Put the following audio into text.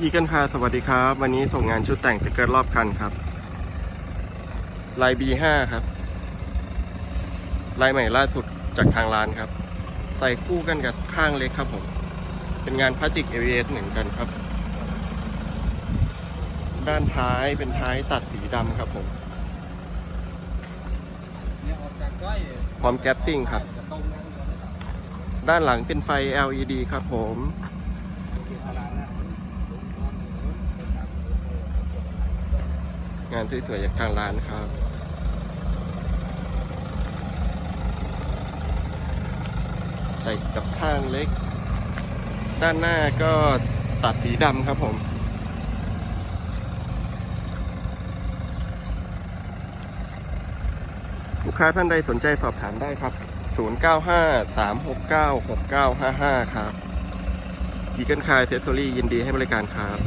อีกันคาสวัสดีครับ วันนี้ส่งงานชุดแต่งสเกอร์รอบคันครับ ลาย B5 ครับ ลายใหม่ล่าสุดจากทางร้านครับ ใส่คู่กันกับข้างเล็กครับผม เป็นงานพลาสติก ABS เหมือนกันครับ ด้านท้ายเป็นท้ายตัดสีดำครับผมพร้อมแก๊ปซิ่งครับ ด้านหลังเป็นไฟ LED ครับผม งานสวยๆจากทางร้านครับ ใส่กับข้างเล็ก ด้านหน้าก็ตัดสีดำครับผมลูกค้าท่านใดสนใจสอบถามได้ครับ 095-369-6955 ครับ อีเกิลคายเซสซอรี่ยินดีให้บริการครับ